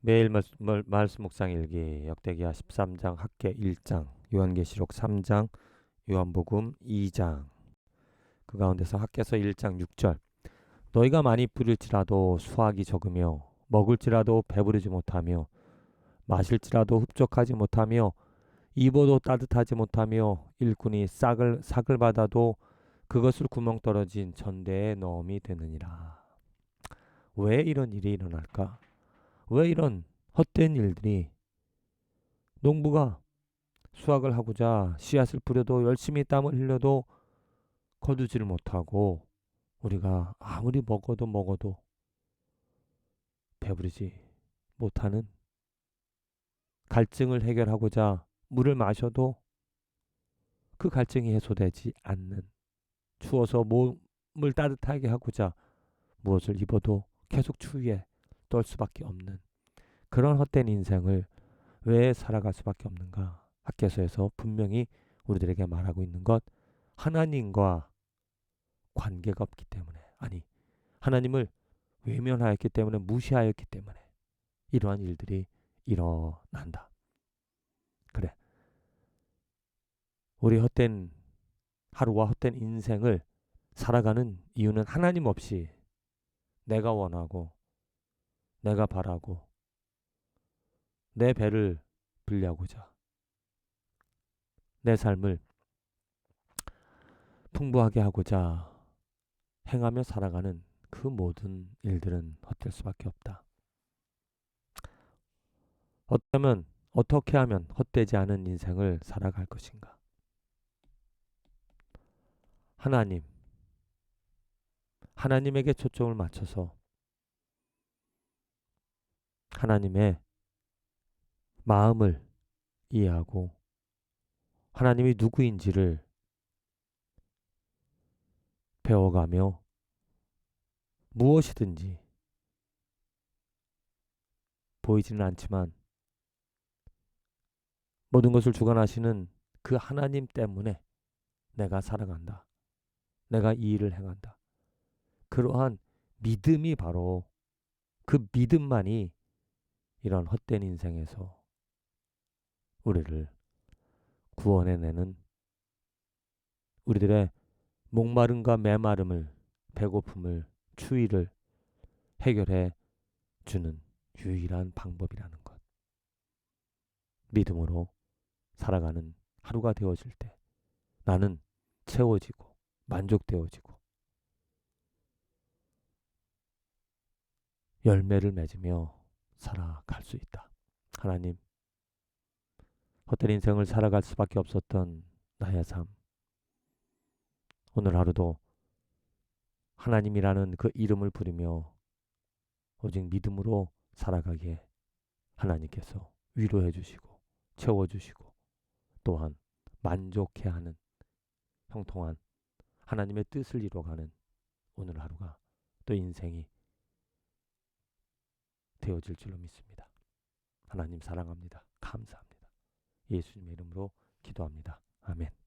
매일 말씀, 말- 말씀 묵상 일기 역대기하 13장 학계 1장 요한계시록 3장 요한복음 2장 그 가운데서 학계서 1장 6절 너희가 많이 뿌릴지라도 수확이 적으며 먹을지라도 배부르지 못하며 마실지라도 흡족하지 못하며 입어도 따뜻하지 못하며 일꾼이 싹을 삭을 받아도 그것을 구멍 떨어진 전대에 넣음이 되느니라. 왜 이런 일이 일어날까? 왜 이런 헛된 일들이 농부가 수확을 하고자 씨앗을 뿌려도 열심히 땀을 흘려도 거두지를 못하고 우리가 아무리 먹어도 먹어도 배부르지 못하는 갈증을 해결하고자 물을 마셔도 그 갈증이 해소되지 않는 추워서 몸을 따뜻하게 하고자 무엇을 입어도 계속 추위에 떨 수밖에 없는 그런 헛된 인생을 왜 살아갈 수밖에 없는가? 학계서에서 분명히 우리들에게 말하고 있는 것 하나님과 관계가 없기 때문에 아니 하나님을 외면하였기 때문에 무시하였기 때문에 이러한 일들이 일어난다. 그래. 우리 헛된 하루와 헛된 인생을 살아가는 이유는 하나님 없이 내가 원하고 내가 바라고 내 배를 불리하고자 내 삶을 풍부하게 하고자 행하며 살아가는 그 모든 일들은 헛될 수밖에 없다. 어쩌면 어떻게 하면 헛되지 않은 인생을 살아갈 것인가? 하나님, 하나님에게 초점을 맞춰서 하나님의 마음을 이해하고 하나님이 누구인지를 배워가며 무엇이든지 보이지는 않지만 모든 것을 주관하시는 그 하나님 때문에 내가 살아간다. 내가 이 일을 행한다. 그러한 믿음이 바로 그 믿음만이 이런 헛된 인생에서 우리를 구원해내는 우리들의 목마름과 메마름을 배고픔을 추위를 해결해 주는 유일한 방법이라는 것. 믿음으로 살아가는 하루가 되어질 때 나는 채워지고 만족되어지고 열매를 맺으며 살아갈 수 있다. 하나님, 헛된 인생을 살아갈 수밖에 없었던 나의 삶. 오늘 하루도 하나님이라는 그 이름을 부르며 오직 믿음으로 살아가기에 하나님께서 위로해 주시고 채워 주시고 또한 만족해 하는 형통한 하나님의 뜻을 이루어가는 오늘 하루가 또 인생이 되어질 줄로 믿습니다. 하나님 사랑합니다. 감사합니다. 예수님의 이름으로 기도합니다. 아멘.